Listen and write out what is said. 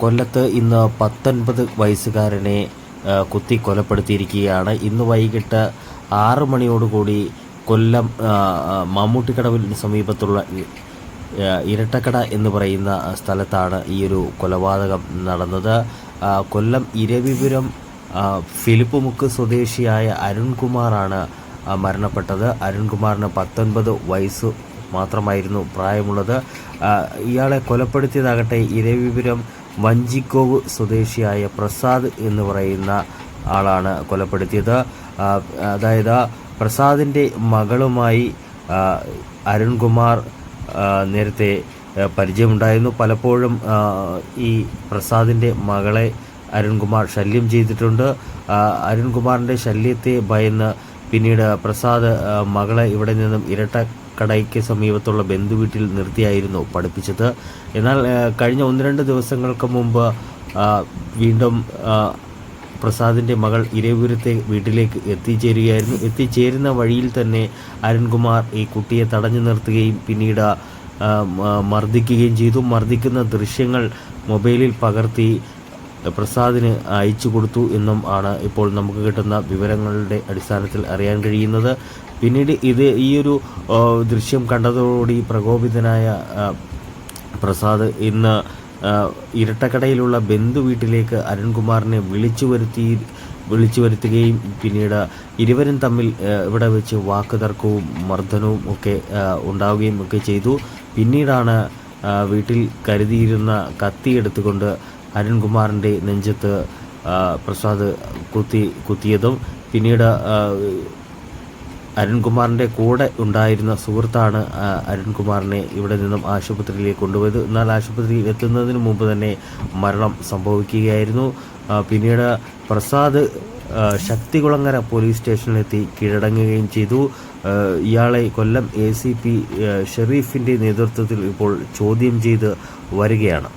കൊല്ലത്ത് ഇന്ന് പത്തൊൻപത് വയസ്സുകാരനെ കുത്തി കൊലപ്പെടുത്തിയിരിക്കുകയാണ്. ഇന്ന് വൈകിട്ട് ആറു മണിയോടുകൂടി കൊല്ലം മമ്മൂട്ടിക്കടവിന് സമീപത്തുള്ള ഇരട്ടക്കട എന്ന് പറയുന്ന സ്ഥലത്താണ് ഈ ഒരു കൊലപാതകം നടന്നത്. കൊല്ലം ഇരവിപുരം ഫിലിപ്പ് ഫിലിപ്പുമുക്ക് സ്വദേശിയായ അരുൺകുമാറാണ് മരണപ്പെട്ടത്. അരുൺകുമാറിന് പത്തൊൻപത് വയസ്സ് മാത്രമായിരുന്നു പ്രായമുള്ളത്. ഇയാളെ കൊലപ്പെടുത്തിയതാകട്ടെ ഇരവിപുരം വഞ്ചിക്കോവ് സ്വദേശിയായ പ്രസാദ് എന്ന് പറയുന്ന ആളാണ് കൊലപ്പെടുത്തിയത്. അതായത് പ്രസാദിന്റെ മകളുമായി അരുൺകുമാർ നേരത്തെ പരിചയമുണ്ടായിരുന്നു. പലപ്പോഴും ഈ പ്രസാദിന്റെ മകളെ അരുൺകുമാർ ശല്യം ചെയ്തിട്ടുണ്ട്. അരുൺകുമാറിന്റെ ശല്യത്തെ ഭയന്ന് പിന്നീട് പ്രസാദ് മകളെ ഇവിടെ നിന്നും ഇരട്ടക്കടയ്ക്ക് സമീപത്തുള്ള ബന്ധുവീട്ടിൽ നിർത്തിയായിരുന്നു പഠിപ്പിച്ചത്. എന്നാൽ കഴിഞ്ഞ ഒന്ന് രണ്ട് ദിവസങ്ങൾക്ക് മുമ്പ് വീണ്ടും പ്രസാദിന്റെ മകൾ ഇരവൂരത്തെ വീട്ടിലേക്ക് എത്തിച്ചേരുകയായിരുന്നു. എത്തിച്ചേരുന്ന വഴിയിൽ തന്നെ അരുൺകുമാർ ഈ കുട്ടിയെ തടഞ്ഞു നിർത്തുകയും പിന്നീട് മർദ്ദിക്കുകയും ചെയ്തു. മർദ്ദിക്കുന്ന ദൃശ്യങ്ങൾ മൊബൈലിൽ പകർത്തി പ്രസാദിന് അയച്ചു കൊടുത്തു എന്നും ആണ് ഇപ്പോൾ നമുക്ക് കിട്ടുന്ന വിവരങ്ങളുടെ അടിസ്ഥാനത്തിൽ അറിയാൻ കഴിയുന്നത്. പിന്നീട് ഇത് ഈ ഒരു ദൃശ്യം കണ്ടതോടുകൂടി പ്രകോപിതനായ പ്രസാദ് ഇന്ന് ഇരട്ടക്കടയിലുള്ള ബന്ധു വീട്ടിലേക്ക് അരുൺകുമാറിനെ വിളിച്ചു വരുത്തി വിളിച്ചു വരുത്തുകയും പിന്നീട് ഇരുവരും തമ്മിൽ ഇവിടെ വെച്ച് വാക്കുതർക്കവും മർദ്ദനവും ഒക്കെ ഉണ്ടാവുകയും ഒക്കെ ചെയ്തു. പിന്നീടാണ് വീട്ടിൽ കരുതിയിരുന്ന കത്തി എടുത്തുകൊണ്ട് അരുൺകുമാറിന്റെ നെഞ്ചത്ത് പ്രസാദ് കുത്തി കുത്തിയതും. പിന്നീട് അരുൺകുമാറിന്റെ കൂടെ ഉണ്ടായിരുന്ന സുഹൃത്താണ് അരുൺകുമാറിനെ ഇവിടെ നിന്നും ആശുപത്രിയിലേക്ക് കൊണ്ടുപോയത്. എന്നാൽ ആശുപത്രിയിൽ എത്തുന്നതിന് മുമ്പ് തന്നെ മരണം സംഭവിക്കുകയായിരുന്നു. പിന്നീട് പ്രസാദ് ശക്തികുളങ്ങര പോലീസ് സ്റ്റേഷനിലെത്തി കീഴടങ്ങുകയും ചെയ്തു. ഇയാളെ കൊല്ലം എ സി പി ഷെറീഫിന്റെ നേതൃത്വത്തിൽ ഇപ്പോൾ ചോദ്യം ചെയ്ത് വരികയാണ്.